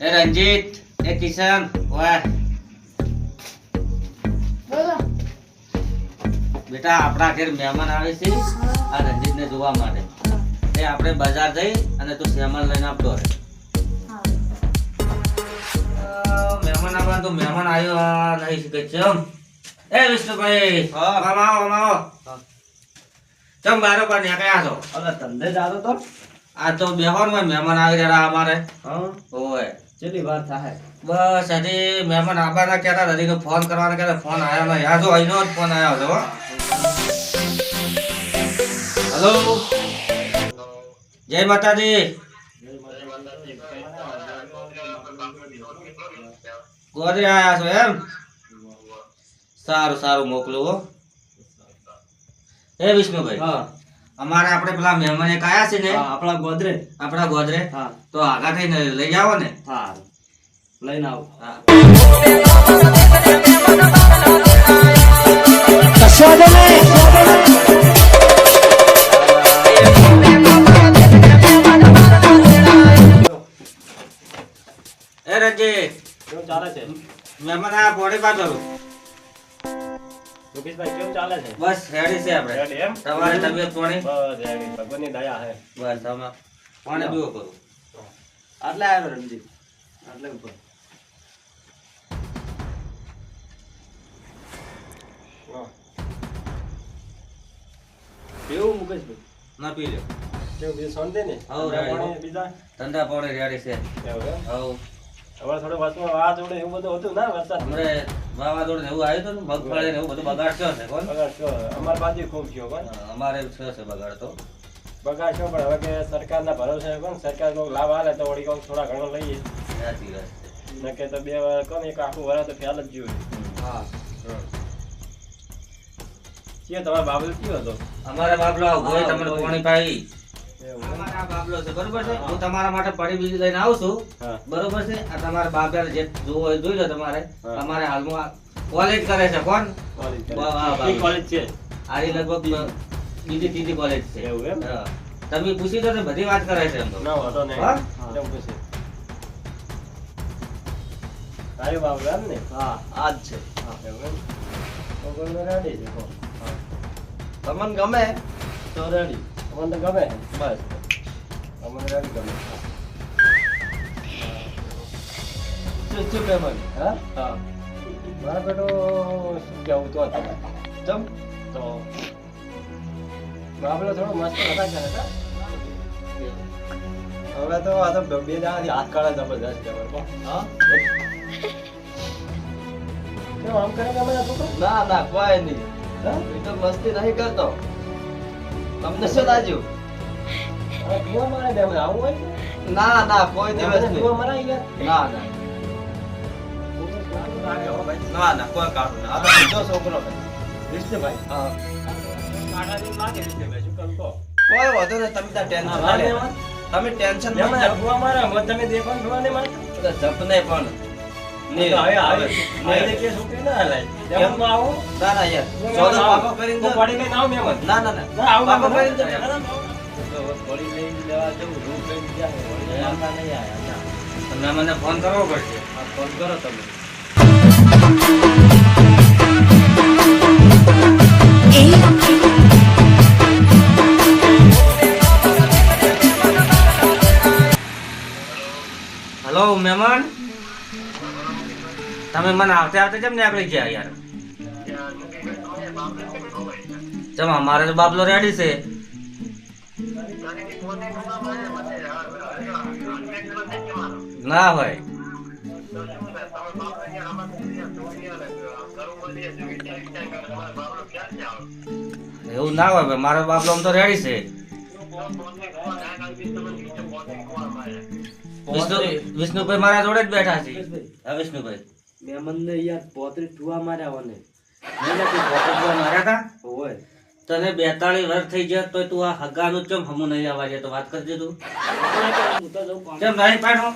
એ રંજીત એ કિશન વાહ બેટા આપણા ઘેર મહેમાન આવે છે આ રંજીતને જોવા માટે. એ આપણે બજાર જઈ અને તું સામાન લઈને આપતો રહે. મહેમાન આવવા તો મહેમાન આવ્યો નહીં શકે ચમ. એ વિષ્ણુભાઈ આવો આવો. ચમ બારો પર નીકળ્યા છો? અલા ધંધે જાતો તો. આ તો બેહોનમાં મહેમાન આવી રહ્યા અમારે. હા. ઓય. કેટલી વાર થાય બસ, હજી મહેમાન આવવાના કહેતા હજી ફોન કરવાના કહેતા ફોન આવ્યો નહીં. આ જો અહીંનો જ ફોન આવ્યો હતો હલો. જય માતાજી. ગોદરે આવ્યા છો એમ? સારું સારું, મોકલું હો. એ વિષ્ણુભાઈ. હા. અમારે આપણે પેલા મહેમાન એક આયા છે ને? આપણા ગોદરે. આપણા ગોદરે. હા. તો આગા થઈને લઈ આવો ને. હા. લઈને આવો. હા. એ રંજીત ચાલે છે? મહેમાન આ પોણી પાછળ રૂપેશભાઈ કેવું ચાલે છે? બસ રેડી છે આપણે. રેડી એમ? તમારી તબિયત પાણી? બસ રેડી ભગવાનની દયા છે બસ તમે પાણી પીવો કરું આટલે આવ્યો રણજીત. આટલે ઉપર. કેવું મુકેશભાઈ? ના પી લો કેવું બીજું શાંતિ ને હઉ, ધંધા પાણી બીજા? ધંધા પોણી રેડી છે. હવ. હવે થોડું વચમાં વાવા એવું બધું હતું ના વરસાદ. હમણે વાવાઝોડું એવું આવ્યું હતું મગફળી એવું બધું બગાડ થયો છે કોણ? બગાડ છો અમાર બાજુ ખૂબ થયો કોણ? અમારે થયો છે બગાડ તો બગાડ છો પણ હવે કે સરકારના ભરોસે કોણ? સરકાર કોઈ લાભ આલે તો વળી કોક થોડા ઘણો લઈએ. સાચી વાત છે. ન કે તો બે વાર કોણ? એક આખું વરા તો ખ્યાલ જ જોયું હા. કે તમારો બાબલો કયો હતો? અમારે બાબલો ગોય તમને ગોળી. પાઈ. એવું આ બાબલો છે બરોબર છે? હું તમારા માટે પડી બીજી લઈને આવું છું. બરોબર છે? આ તમારા બાપદાર જે જોવું હોય જોઈ લો તમારે. તમારે હાલમાં કોલેજ કરે છે કોણ? કોલેજ કરે. વાહ, વાહ, વાહ. કઈ કોલેજ છે. આરી લગભગ બીજી. ત્રીજી કોલેજ છે. એવું એમ? તમે પૂછી દો ને બધી વાત કરે છે એમ તો. ના વાંધો નહીં. હા? કેમ પૂછે એમ ને? હા આ જ છે. એવું એમ? તો રેડી છે તમને ગમે તો રેડી તમને તો ગમે? બસ. પેમેન્ટ હા હા મારા બેટો શું તો તમે ચમ તો બાબલો થોડો મસ્ત હતા હવે તો આ તો બે દાણાથી હાથ કાઢે જબરદસ્ત હા કેમ આમ કરે કે ના ના, કોઈ નહીં. તો મસ્તી નહીં કરતો. તમને શું લાગ્યું? ને? ના કોઈ દિવસ ના કોઈ કાઢું આ બીજો છોકરો વિષ્ણુભાઈ? હા. કોઈ વાંધો નહીં તમે ત્યાં ટેન્શન. તમે ટેન્શન તમે દેખો મારે? જપને પણ. હવે. કે છોકરી ના હલાય ના ના યાર. ચોદો પાકો કરીને પડી લઈને આવું મહેમાન. ના ના ના. આવું પાકો કરીને વળી લઈને લેવા જવું રૂમ લઈને ગયા વળી આવતા નહીં આયા ના. તમે મને ફોન કરવો પડશે. આ ફોન કરો તમે. હલો મહેમાન? તમે મને આવતે આવતે કેમ નીકળી ગયા યાર? ચમ અમારે તો બાબલો રેડી છે. ના હોય. એવું ના હોય મારો બાબલો આમ તો રેડી છે. વિષ્ણુભાઈ મારા જોડે જ બેઠા છે. હા વિષ્ણુભાઈ. મહેમાનને યાર પોતરી ટુવા માર્યા મને તું ફોટો માર્યા હતા હોય. તને બેતાળીસ વર્ષ થઈ ગયા તો તું આ હગાનું ચમ હમું નહીં આવવા તો વાત કરજે તું. કેમ નહીં પાડો?